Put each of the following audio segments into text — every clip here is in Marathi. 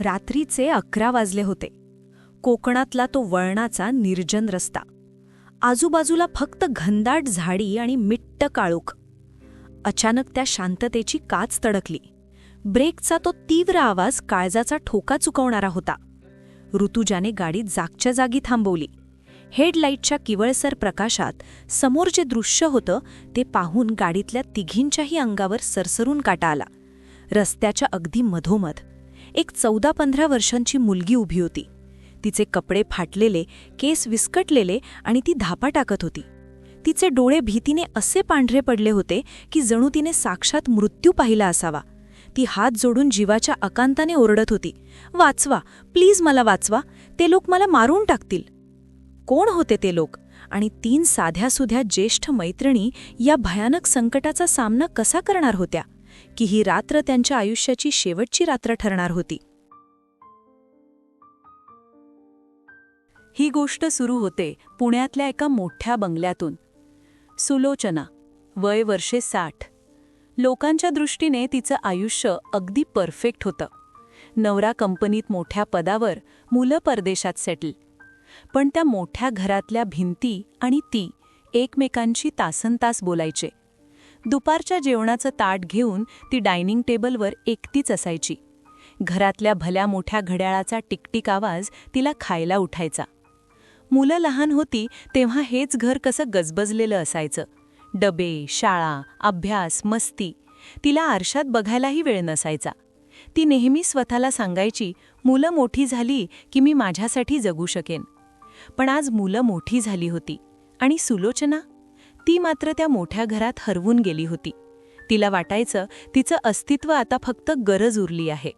रात्रीचे अकरा वाजले होते. कोकणातला तो वळणाचा निर्जन रस्ता. आजूबाजूला फक्त घनदाट झाडी आणि मिट्ट काळोख. अचानक त्या शांततेची काच तडकली. ब्रेकचा तो तीव्र आवाज काळजाचा ठोका चुकवणारा होता. ऋतुजाने गाडी जागच्या जागी थांबवली. हेडलाईटच्या किवळसर प्रकाशात समोर जे दृश्य होतं ते पाहून गाडीतल्या तिघींच्याही अंगावर सरसरून काटा आला. रस्त्याच्या अगदी मधोमध एक चौदा पंधरा वर्षांची मुलगी उभी होती. तिचे कपडे फाटलेले केस विस्कटलेले आणि ती धापा टाकत होती. तिचे डोळे भीतीने असे पांढरे पडले होते की जणू तिने साक्षात मृत्यू पाहिला असावा. ती हात जोडून जीवाच्या अकांताने ओरडत होती वाचवा प्लीज मला वाचवा ते लोक मला मारून टाकतील. कोण होते ते लोक? आणि तीन साध्यासुध्या ज्येष्ठ मैत्रिणी या भयानक संकटाचा सामना कसा करणार होत्या? की ही रात्र त्यांच्या आयुष्याची शेवटची रात्र ठरणार होती. ही गोष्ट सुरू होते पुण्यातल्या एका मोठ्या बंगल्यातून. सुलोचना वय वर्षे साठ. लोकांच्या दृष्टीने तिचं आयुष्य अगदी परफेक्ट होतं. नवरा कंपनीत मोठ्या पदावर मुलं परदेशात सेटल. पण त्या मोठ्या घरातल्या भिंती आणि ती एकमेकांशी तासनतास बोलायचे. दुपारच्या जेवणाचं ताट घेऊन ती डायनिंग टेबलवर एकटीच असायची. घरातल्या भल्या मोठ्या घड्याळाचा टिकटिक आवाज तिला खायला उठायचा. मुलं लहान होती तेव्हा हेच घर कसं गजबजलेलं असायचं. डबे शाळा अभ्यास मस्ती. तिला आरशात बघायलाही वेळ नसायचा. ती नेहमी स्वतःला सांगायची मुलं मोठी झाली की मी माझ्यासाठी जगू शकेन. पण आज मुलं मोठी झाली होती. आणि सुलोचना? ती मात्र त्या मोठ्या घरात हरवून गेली होती. तिला वाटायचं तिचं अस्तित्व आता फक्त गरज उरली आहे.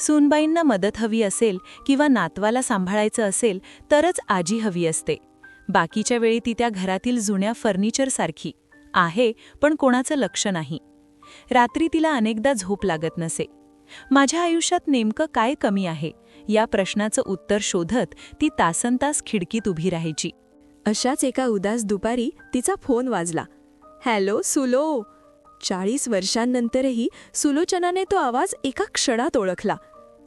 सूनबाईंना मदत हवी असेल किंवा नातवाला सांभाळायचं असेल तरच आजी हवी असते. बाकीच्या वेळी ती त्या घरातील जुन्या फर्निचरसारखी आहे पण कोणाचं लक्ष नाही. रात्री तिला अनेकदा झोप लागत नसे. माझ्या आयुष्यात नेमकं काय कमी आहे? या प्रश्नाचं उत्तर शोधत ती तासनतास खिडकीत उभी राहायची. अशाच एका उदास दुपारी तिचा फोन वाजला. हॅलो सुलो. चाळीस वर्षांनंतरही सुलोचनाने तो आवाज एका क्षणात ओळखला.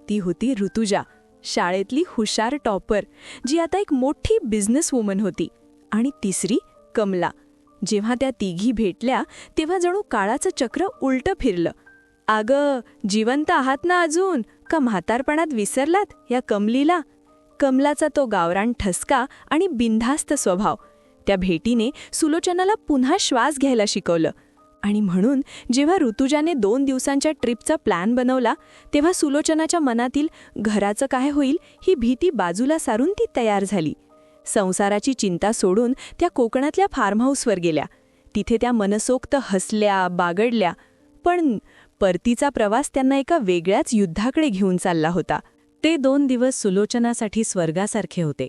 ती होती ऋतुजा शाळेतली हुशार टॉपर जी आता एक मोठी बिझनेस वुमन होती. आणि तिसरी कमला. जेव्हा त्या तिघी भेटल्या तेव्हा जणू काळाचं चक्र उलटं फिरलं. अगं जिवंत आहात ना अजून? का म्हातारपणात विसरलात या कमलीला? कमलाचा तो गावरान ठसका आणि बिनधास्त स्वभाव. त्या भेटीने सुलोचनाला पुन्हा श्वास घ्यायला शिकवलं. आणि म्हणून जेव्हा ऋतुजाने दोन दिवसांच्या ट्रिपचा प्लॅन बनवला तेव्हा सुलोचनाच्या मनातील घराचं काय होईल ही भीती बाजूला सारून ती तयार झाली. संसाराची चिंता सोडून त्या कोकणातल्या फार्म हाऊसवर गेल्या. तिथे त्या मनसोक्त हसल्या बागडल्या. पण परतीचा प्रवास त्यांना एका वेगळ्याच युद्धाकडे घेऊन चालला होता. ते दोन दिवस सुलोचनासाठी स्वर्गासारखे होते.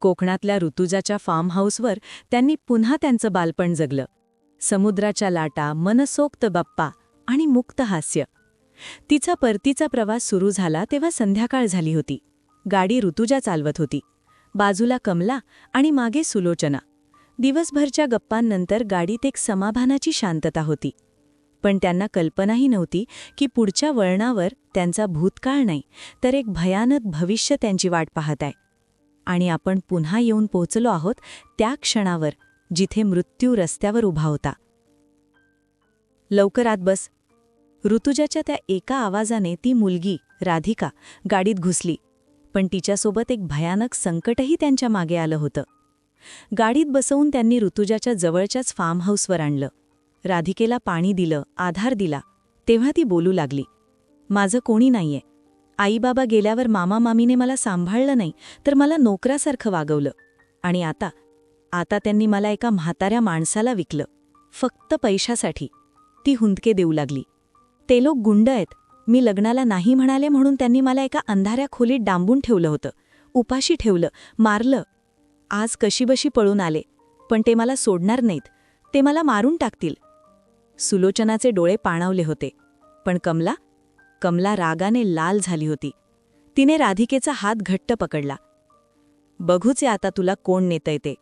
कोकणातल्या ऋतुजाच्या फार्म हाऊसवर त्यांनी पुन्हा त्यांचं बालपण जगलं. समुद्राच्या लाटा मनसोक्त बाप्पा आणि मुक्त हास्य. तिचा परतीचा प्रवास सुरू झाला तेव्हा संध्याकाळ झाली होती. गाडी ऋतुजा चालवत होती. बाजूला कमला आणि मागे सुलोचना. दिवसभरच्या गप्पांनंतर गाडीत एक समाधानाची शांतता होती. पण त्यांना कल्पनाही नव्हती की पुढच्या वळणावर त्यांचा भूतकाळ नाही तर एक भयानक भविष्य त्यांची वाट पाहत आहे. आणि आपण पुन्हा येऊन पोहोचलो आहोत त्या क्षणावर जिथे मृत्यू रस्त्यावर उभा होता. लवकर आत बस. ऋतुजाच्या त्या एका आवाजाने ती मुलगी राधिका गाडीत घुसली. पण तिच्यासोबत एक भयानक संकटही त्यांच्या मागे आलं होतं. गाडीत बसवून त्यांनी ऋतुजाच्या जवळच्याच फार्म हाऊसवर आणलं. राधिकेला पाणी दिलं आधार दिला. तेव्हा ती बोलू लागली. माझं कोणी नाहीये. आईबाबा गेल्यावर मामा मामीने मला सांभाळलं नाही तर मला नोकरासारखं वागवलं. आणि आता आता त्यांनी मला एका म्हाताऱ्या माणसाला विकलं. फक्त पैशासाठी. ती हुंदके देऊ लागली. ते लोक गुंड आहेत. मी लग्नाला नाही म्हणाले म्हणून त्यांनी मला एका अंधाऱ्या खोलीत डांबून ठेवलं होतं. उपाशी ठेवलं मारलं. आज कशीबशी पळून आले पण ते मला सोडणार नाहीत. ते मला मारून टाकतील. सुलोचनाचे डोळे पाणावले होते. पण कमला कमला रागाने लाल झाली होती. तिने राधिकेचा हात घट्ट पकडला. बघूचे आता तुला कोण नेतय ते.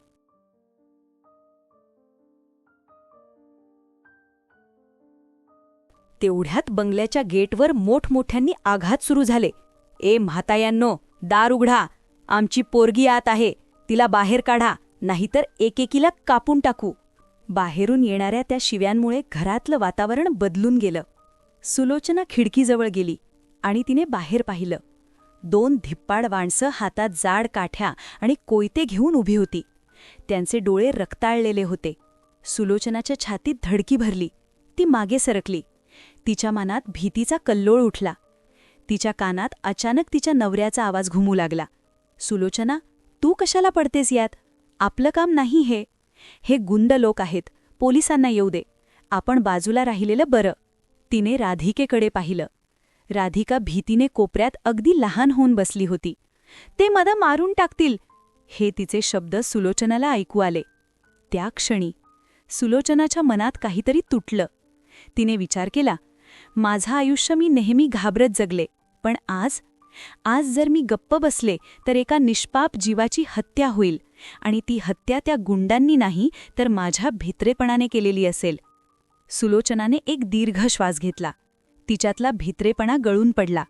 तेवढ्यात बंगल्याच्या गेटवर मोठमोठ्यांनी आघात सुरू झाले. ए म्हातायांनो दार उघडा. आमची पोरगी आत आहे. तिला बाहेर काढा. नाहीतर एकेकीला कापून टाकू. बाहेरून येणाऱ्या त्या शिव्यांमुळे घरातलं वातावरण बदलून गेलं. सुलोचना खिडकीजवळ गेली आणि तिने बाहेर पाहिलं. दोन धिप्पाड माणसं हातात जाड काठ्या आणि कोयते घेऊन उभी होती. त्यांचे डोळे रक्ताळलेले होते. सुलोचनाच्या छातीत धडकी भरली. ती मागे सरकली. तिच्या मनात भीतीचा कल्लोळ उठला. तिच्या कानात अचानक तिच्या नवऱ्याचा आवाज घुमू लागला. सुलोचना तू कशाला पडतेस यात? आपलं काम नाही हे. हे गुंड लोक आहेत पोलिसांना येऊ दे. आपण बाजूला राहिलेलं बरं. तिने राधिकेकडे पाहिलं. राधिका भीतीने कोपऱ्यात अगदी लहान होऊन बसली होती. ते मला मारून टाकतील. हे तिचे शब्द सुलोचनाला ऐकू आले. त्या क्षणी सुलोचनाच्या मनात काहीतरी तुटलं. तिने विचार केला माझं आयुष्य मी नेहमी घाबरत जगले पण आज आज जर मी गप्प बसले तर एका निष्पाप जीवाची हत्या होईल. आणि ती हत्या त्या गुंडांनी नाही तर माझ्या भित्रेपणाने केलेली असेल. सुलोचनाने एक दीर्घ श्वास घेतला. तिच्यातला भित्रेपणा गळून पडला.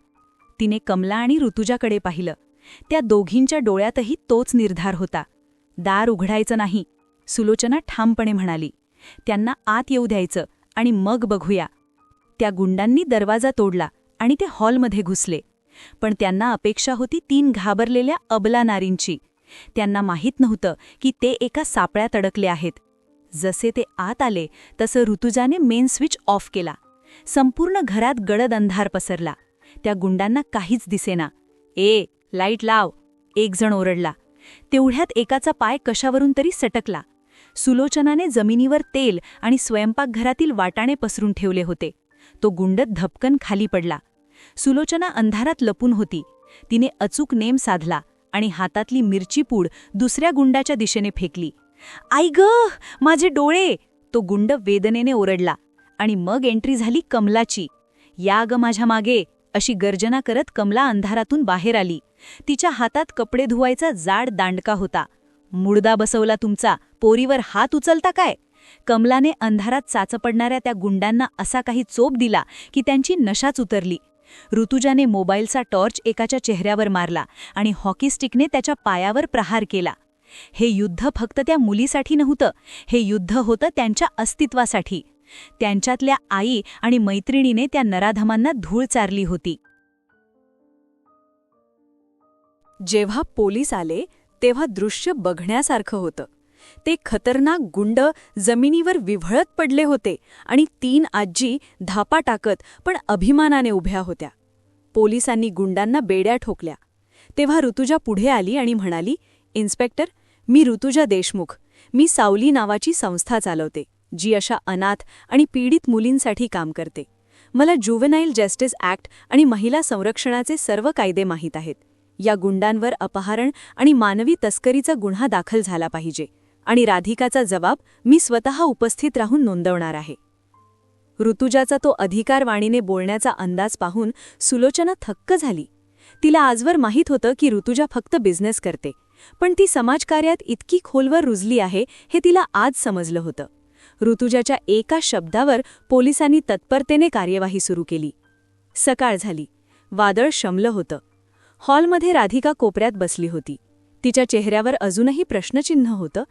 तिने कमला आणि ऋतुजाकडे पाहिलं. त्या दोघींच्या डोळ्यातही तोच निर्धार होता. दार उघडायचं नाही. सुलोचना ठामपणे म्हणाली. त्यांना आत येऊ द्यायचं आणि मग बघूया. त्या गुंडांनी दरवाजा तोडला आणि ते हॉलमध्ये घुसले. पण त्यांना अपेक्षा होती तीन घाबरलेल्या अबला नारींची. त्यांना माहीत नव्हतं की ते एका सापळ्यात अडकले आहेत. जसे ते आत आले तसं ऋतुजाने मेन स्विच ऑफ केला. संपूर्ण घरात गडद अंधार पसरला. त्या गुंडांना काहीच दिसेना. ए लाइट लाव. एकजण ओरडला. तेवढ्यात एकाचा पाय कशावरून तरी सटकला. सुलोचनाने जमिनीवर तेल आणि स्वयंपाकघरातील वाटाणे पसरून ठेवले होते. तो गुंड धपकन खाली पडला. सुलोचना अंधारात लपून होती. तिने अचूक नेम साधला. आणि हातातली मिरची पूड दुसऱ्या गुंडाच्या दिशेने फेकली. आई ग माझे डोळे! तो गुंड वेदनेने ओरडला आणि मग एंट्री झाली कमलाची. या ग माझ्या मागे अशी गर्जना करत कमला अंधारातून बाहेर आली. तिच्या हातात कपडे धुवायचा जाड दांडका होता. मुडदा बसवला तुमचा पोरीवर हात उचलता काय? कमलाने अंधारात चाच पडणाऱ्या त्या गुंडांना असा काही चोप दिला की त्यांची नशाच उतरली. ऋतुजाने मोबाईलचा टॉर्च एकाच्या चेहऱ्यावर मारला आणि हॉकी स्टिकने त्याच्या पायावर प्रहार केला. हे युद्ध फक्त त्या मुलीसाठी नव्हतं हे युद्ध होतं त्यांच्या अस्तित्वासाठी. त्यांच्यातल्या आई आणि मैत्रिणीने त्या नराधमांना धूळ चारली होती. जेव्हा पोलीस आले तेव्हा दृश्य बघण्यासारखं होतं. ते खतरनाक गुंड जमिनीवर विव्हळत पडले होते आणि तीन आजी धापा टाकत पण अभिमानाने उभ्या होत्या. पोलिसांनी गुंडांना बेड्या ठोकल्या. तेव्हा ऋतुजा पुढे आली आणि म्हणाली इन्स्पेक्टर मी ऋतुजा देशमुख. मी सावली नावाची संस्था चालवते जी अशा अनाथ आणि पीडित मुलींसाठी काम करते. मला जुवेनाईल जस्टिस ॲक्ट आणि महिला संरक्षणाचे सर्व कायदे माहीत आहेत. या गुंडांवर अपहरण आणि मानवी तस्करीचा गुन्हा दाखल झाला पाहिजे. आणि राधिकाचा जबाब मी स्वतः उपस्थित राहून नोंदवणार आहे. ऋतुजाचा तो अधिकारवाणीने बोलण्याचा अंदाज पाहून सुलोचना थक्क झाली. तिला आजवर माहीत होतं की ऋतुजा फक्त बिझनेस करते. पण ती समाजकार्यात इतकी खोलवर रुजली आहे हे तिला आज समजलं होतं. ऋतुजाच्या एका शब्दावर पोलिसांनी तत्परतेने कार्यवाही सुरू केली. सकाळ झाली. वादळ शमलं होतं. हॉलमध्ये राधिका कोपऱ्यात बसली होती. तिच्या चेहऱ्यावर अजूनही प्रश्नचिन्ह होतं.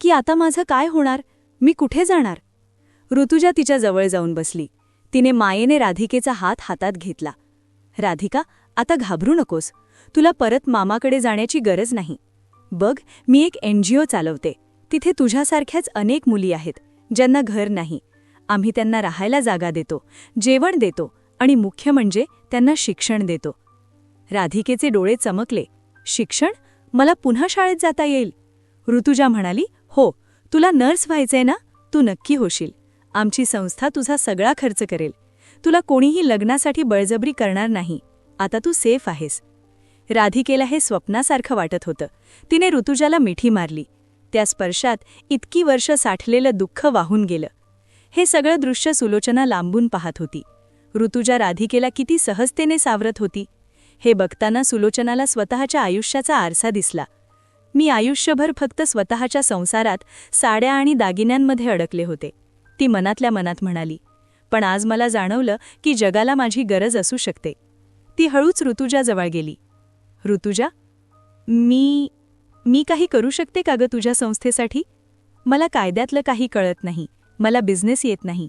की आता माझं काय होणार? मी कुठे जाणार? ऋतुजा तिच्या जवळ जाऊन बसली. तिने मायेने राधिकेचा हात हातात घेतला. राधिका आता घाबरू नकोस. तुला परत मामाकडे जाण्याची गरज नाही. बघ मी एक एनजीओ चालवते. तिथे तुझ्यासारख्याच अनेक मुली आहेत ज्यांना घर नाही. आम्ही त्यांना राहायला जागा देतो जेवण देतो आणि मुख्य म्हणजे त्यांना शिक्षण देतो. राधिकेचे डोळे चमकले. शिक्षण? मला पुन्हा शाळेत जाता येईल? ऋतुजा म्हणाली हो तुला नर्स व्हायचंय ना तू नक्की होशील. आमची संस्था तुझा सगळा खर्च करेल. तुला कोणीही लग्नासाठी बळजबरी करणार नाही. आता तू सेफ आहेस. राधिकेला हे स्वप्नासारखं वाटत होतं. तिने ऋतुजाला मिठी मारली. त्या स्पर्शात इतकी वर्ष साठलेलं दुःख वाहून गेलं. हे सगळं दृश्य सुलोचना लांबून पाहत होती. ऋतुजा राधिकेला किती सहजतेने सावरत होती. हे बघताना सुलोचनाला स्वतःच्या आयुष्याचा आरसा दिसला. मी आयुष्यभर फक्त स्वतःच्या संसारात साड्या आणि दागिन्यांमध्ये अडकले होते. ती मनातल्या मनात म्हणाली पण आज मला जाणवलं की जगाला माझी गरज असू शकते. ती हळूच ऋतुजाजवळ गेली. ऋतुजा मी मी काही करू शकते का गं तुझ्या संस्थेसाठी? मला कायद्यातलं काही कळत नाही मला बिझनेस येत नाही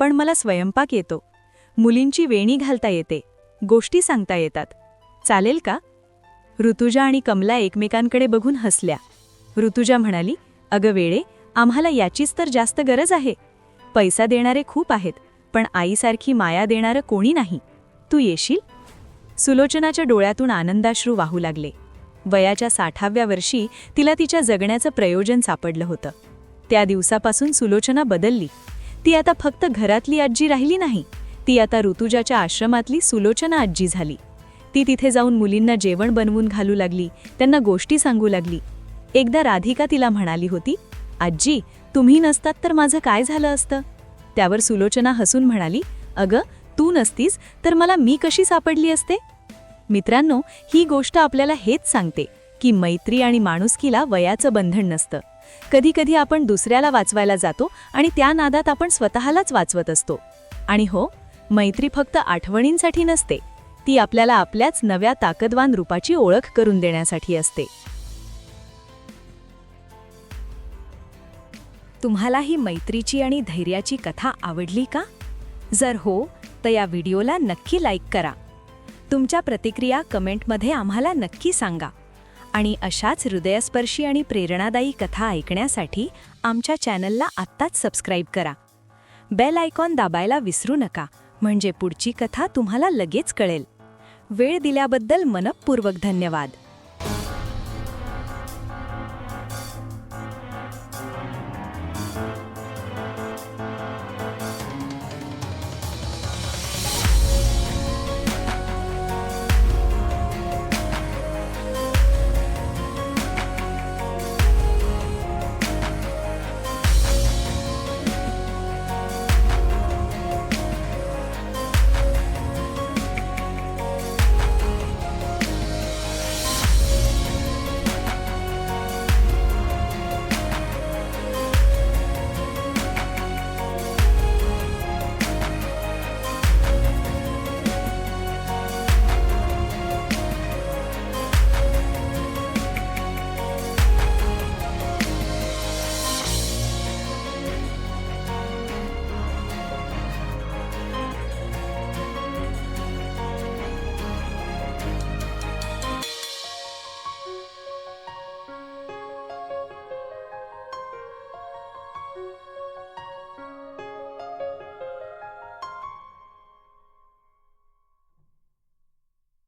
पण मला स्वयंपाक येतो. मुलींची वेणी घालता येते गोष्टी सांगता येतात. चालेल का? ऋतुजा आणि कमला एकमेकांकडे बघून हसल्या. ऋतुजा म्हणाली अगं वेळे आम्हाला याचीच तर जास्त गरज आहे. पैसा देणारे खूप आहेत पण आईसारखी माया देणारं कोणी नाही. तू येशील? सुलोचनाच्या डोळ्यातून आनंदाश्रू वाहू लागले. वयाच्या साठाव्या वर्षी तिला तिच्या जगण्याचं प्रयोजन सापडलं होतं. त्या दिवसापासून सुलोचना बदलली. ती आता फक्त घरातली आजी राहिली नाही. ती आता ऋतुजाच्या आश्रमातली सुलोचना आजी झाली. ती तिथे जाऊन मुलींना जेवण बनवून घालू लागली त्यांना गोष्टी सांगू लागली. एकदा राधिका तिला म्हणाली होती आजी तुम्ही नसतात तर माझं काय झालं असतं? त्यावर सुलोचना हसून म्हणाली अगं तू नसतीस तर मला मी कशी सापडली असते? मित्रांनो ही गोष्ट आपल्याला हेच सांगते की मैत्री आणि माणुसकीला वयाचं बंधन नसतं. कधीकधी आपण दुसऱ्याला वाचवायला जातो आणि त्या नादात आपण स्वतःलाच वाचवत असतो. आणि हो मैत्री फक्त आठवणींसाठी नसते ती आपल्याला आपल्याच नव्या ताकदवान रूपाची ओळख करून देण्यासाठी असते. तुम्हाला ही मैत्रीची आणि धैर्याची कथा आवडली का? जर हो तर या व्हिडिओला नक्की लाईक करा. तुमच्या प्रतिक्रिया कमेंटमध्ये आम्हाला नक्की सांगा. आणि अशाच हृदयस्पर्शी आणि प्रेरणादायी कथा ऐकण्यासाठी आमच्या चॅनलला आत्ताच सबस्क्राईब करा. बेल आयकॉन दाबायला विसरू नका म्हणजे पुढची कथा तुम्हाला लगेच कळेल. वेळ दिल्याबद्दल मनपूर्वक धन्यवाद.